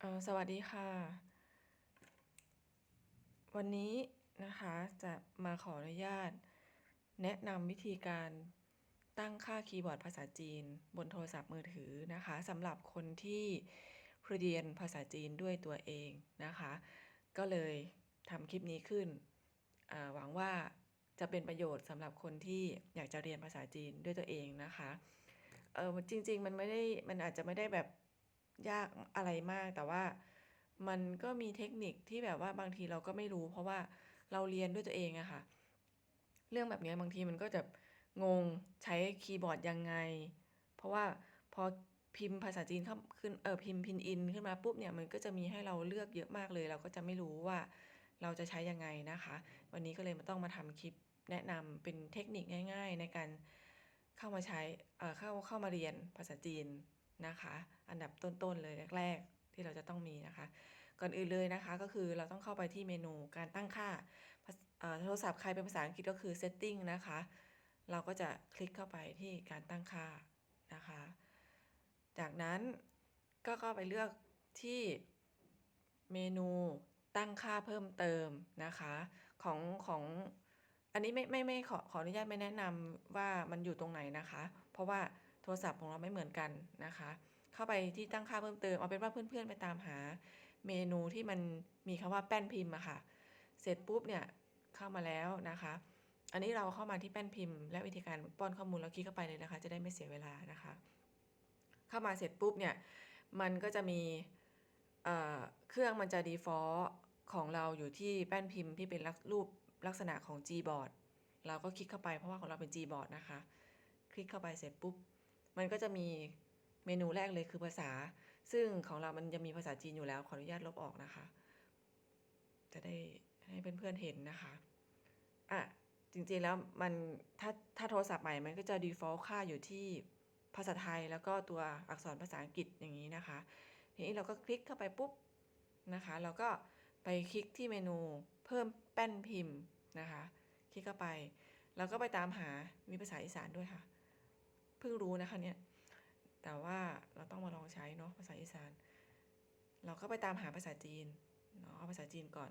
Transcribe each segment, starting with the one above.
เออสวัสดีค่ะ วันนี้นะคะจะมาขออนุญาต แนะนำวิธีการตั้งค่าคีย์บอร์ดภาษาจีน บนโทรศัพท์มือถือนะคะสำหรับคนที่เรียนภาษาจีนด้วยตัวเองนะคะ ก็เลยทำคลิปนี้ขึ้น หวังว่าจะเป็นประโยชน์สำหรับคนที่อยากจะเรียนภาษาจีนด้วยตัวเองนะคะเออจริง ๆ มันไม่ได้มันอาจจะไม่ได้แบบ ยากอะไรมาก แต่ว่ามันก็มีเทคนิคที่แบบว่าบางทีเราก็ไม่รู้ เพราะว่าเราเรียนด้วยตัวเองอะค่ะ เรื่องแบบนี้บางทีมันก็จะงงใช้คีย์บอร์ดยังไง เพราะว่าพอพิมพ์ภาษาจีนเข้าขึ้นเออพิมพ์พินอินขึ้นมาปุ๊บเนี่ยมันก็จะมีให้เราเลือกเยอะมากเลย เราก็จะไม่รู้ว่าเราจะใช้ยังไงนะคะ วันนี้ก็เลยมาต้องมาทำคลิปแนะนำเป็นเทคนิคง่าย ๆ ในการเข้ามาใช้เออเข้าเข้ามาเรียนภาษาจีนนะคะ อันดับต้นๆเลยแรก ๆ ที่เราจะต้องมีนะคะ ก่อนอื่นเลยนะคะก็คือเราต้องเข้าไปที่เมนูการตั้งค่าโทรศัพท์ใครเป็นภาษาอังกฤษก็คือ setting นะคะ เราก็จะคลิกเข้าไปที่การตั้งค่านะคะ จากนั้นก็เข้าไปเลือกที่เมนูตั้งค่าเพิ่มเติมนะคะของของอันนี้ไม่ไม่ไม่ขอขออนุญาตไม่แนะนำว่ามันอยู่ตรงไหนนะคะ เพราะว่าโทรศัพท์ของเราไม่เหมือนกันนะคะ เข้าไปที่ตั้งค่าเพิ่มเติมเอาเป็นว่าเพื่อนๆไปตามหาเมนูที่มันมีคำว่าแป้นพิมพ์อะค่ะ เสร็จปุ๊บเนี่ยเข้ามาแล้วนะคะ อันนี้เราเข้ามาที่แป้นพิมพ์ และวิธีการป้อนข้อมูลเราคลิกเข้าไปเลยนะคะ จะได้ไม่เสียเวลานะคะ เข้ามาเสร็จปุ๊บเนี่ยมันก็จะมีเเครื่องมันจะ default ของเราอยู่ที่แป้นพิมพ์ที่เป็นรูปลักษณะของ Gboard เราก็คลิกเข้าไปเพราะว่าของเราเป็น Gboard นะคะ คลิกเข้าไปเสร็จปุ๊บ มันก็จะมี เมนูแรกเลยคือภาษา ซึ่งของเรามันจะมีภาษาจีนอยู่แล้ว ขออนุญาตลบออกนะคะ จะได้ให้เพื่อนๆเห็นนะคะอะจริงๆแล้วมันถ้าถ้าโทรศัพท์ใหม่มันก็จะ default ค่าอยู่ที่ภาษาไทยแล้วก็ตัวอักษรภาษาอังกฤษอย่างนี้นะคะ ทีนี้เราก็คลิกเข้าไปปุ๊บนะคะเราก็ไปคลิกที่เมนูเพิ่มแป้นพิมพ์นะคะ คลิกเข้าไปเราก็ไปตามหามีภาษาอีสานด้วยค่ะ เพิ่งรู้นะคะเนี่ย แต่ว่าเราต้องมาลองใช้เนาะภาษาอีสาน เราก็ไปตามหาภาษาจีนเนาะเอาภาษาจีนก่อน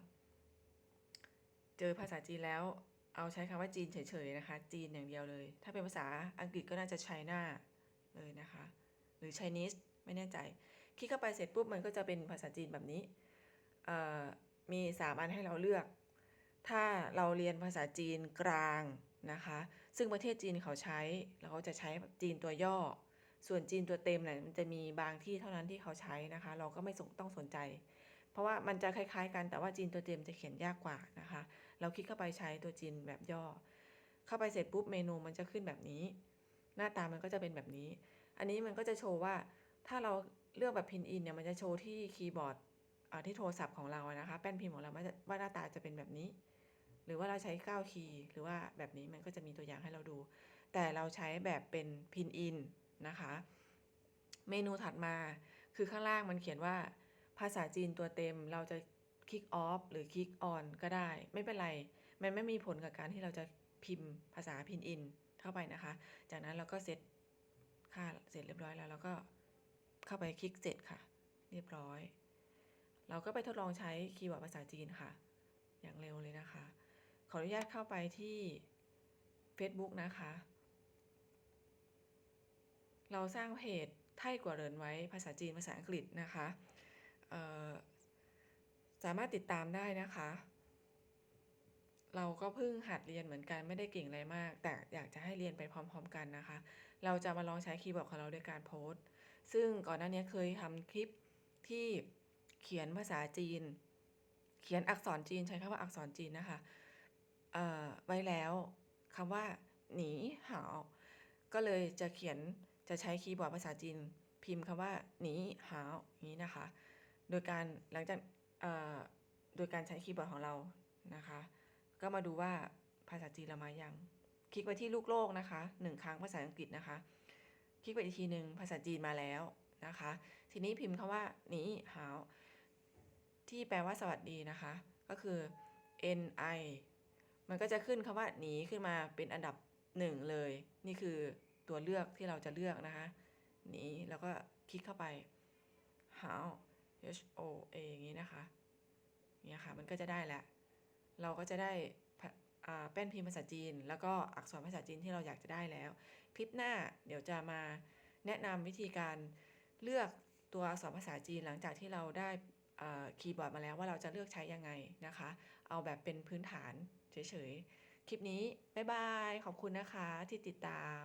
เจอภาษาจีนแล้วเอาใช้คำว่าจีนเฉยๆนะคะ จีนอย่างเดียวเลย ถ้าเป็นภาษาอังกฤษก็น่าจะ China เลยนะคะ หรือ Chinese ไม่แน่ใจ คลิกเข้าไปเสร็จปุ๊บมันก็จะเป็นภาษาจีนแบบนี้มีสามอันให้เราเลือก ถ้าเราเรียนภาษาจีนกลางนะคะ ซึ่งประเทศจีนเขาใช้แล้วเขาจะใช้จีนตัวย่อ ส่วนจีนตัวเต็มเนี่ยมันจะมีบางที่เท่านั้นที่เขาใช้นะคะ เราก็ไม่สต้องสนใจ เพราะว่ามันจะคล้าย ๆ กันแต่ว่าจีนตัวเต็มจะเขียนยากกว่านะคะ เราคลิกเข้าไปใช้ตัวจีนแบบย่อ เข้าไปเสร็จปุ๊บเมนูมันจะขึ้นแบบนี้ หน้าตามันก็จะเป็นแบบนี้ อันนี้มันก็จะโชว์ว่าถ้าเราเลือกแบบพินอินเนี่ยมันจะโชว์ที่คีย์บอร์ดที่โทรศัพท์ของเรานะคะ แป้นพิมพ์ของเราว่าจะว่าหน้าตาจะเป็นแบบนี้ หรือว่าเราใช้9คีย์หรือว่าแบบนี้มันก็จะมีตัวอย่างให้เราดู แต่เราใช้แบบเป็นพินอิน นะคะ เมนูถัดมาคือข้างล่างมันเขียนว่าภาษาจีนตัวเต็มเราจะคลิกออฟหรือคลิกออนก็ได้ ไม่เป็นไร มันไม่มีผลกับการที่เราจะพิมพ์ภาษาพินอินเข้าไปนะคะ จากนั้นเราก็เซตค่าเสร็จเรียบร้อยแล้วเราก็เข้าไปคลิกเสร็จค่ะ เรียบร้อย เราก็ไปทดลองใช้คีย์เวิร์ดภาษาจีนค่ะ อย่างเร็วเลยนะคะ ขออนุญาตเข้าไปที่ Facebook นะคะ เราสร้างเพจไทยกว่าเรินไว้ภาษาจีนภาษาอังกฤษนะคะสามารถติดตามได้นะคะ เราก็เพิ่งหัดเรียนเหมือนกันไม่ได้เก่งอะไรมาก แต่อยากจะให้เรียนไปพร้อม ๆ กันนะคะ เราจะมาลองใช้คีย์บอร์ดของเราด้วยการโพสต์ ซึ่งก่อนหน้านี้เคยทำคลิปที่เขียนภาษาจีน เขียนอักษรจีนใช้คำว่าอักษรจีนนะคะไว้แล้วคำว่าหนีหาวก็เลยจะเขียน จะใช้คีย์บอร์ดภาษาจีน พิมพ์คำว่าหนีหาวอย่างนี้นะคะ โดยการหลังจากโดยการใช้คีย์บอร์ดของเรานะคะ ก็มาดูว่าภาษาจีนเรามายัง คลิกไปที่ลูกโลกนะคะหนึ่งครั้งภาษาอังกฤษนะคะ คลิกไปอีกทีหนึ่งภาษาจีนมาแล้วนะคะ ทีนี้พิมพ์คำว่าหนีหาวที่แปลว่าสวัสดีนะคะ ก็คือ n i มันก็จะขึ้นคำว่าหนีขึ้นมาเป็นอันดับหนึ่งเลย นี่คือ ตัวเลือกที่เราจะเลือกนะคะ นีแล้วก็คลิกเข้าไปหาว H O A อย่างนี้นะคะเนี่ยค่ะมันก็จะได้แล้วเราก็จะได้แป้นพิมพ์ภาษาจีน แล้วก็อักษรภาษาจีนที่เราอยากจะได้แล้ว คลิปหน้าเดี๋ยวจะมาแนะนำวิธีการเลือกตัวอักษรภาษาจีนหลังจากที่เราได้คีย์บอร์ดมาแล้วว่าเราจะเลือกใช้ยังไงนะคะ เอาแบบเป็นพื้นฐานเฉยๆ คลิปนี้ บ๊ายบาย ขอบคุณนะคะที่ติดตาม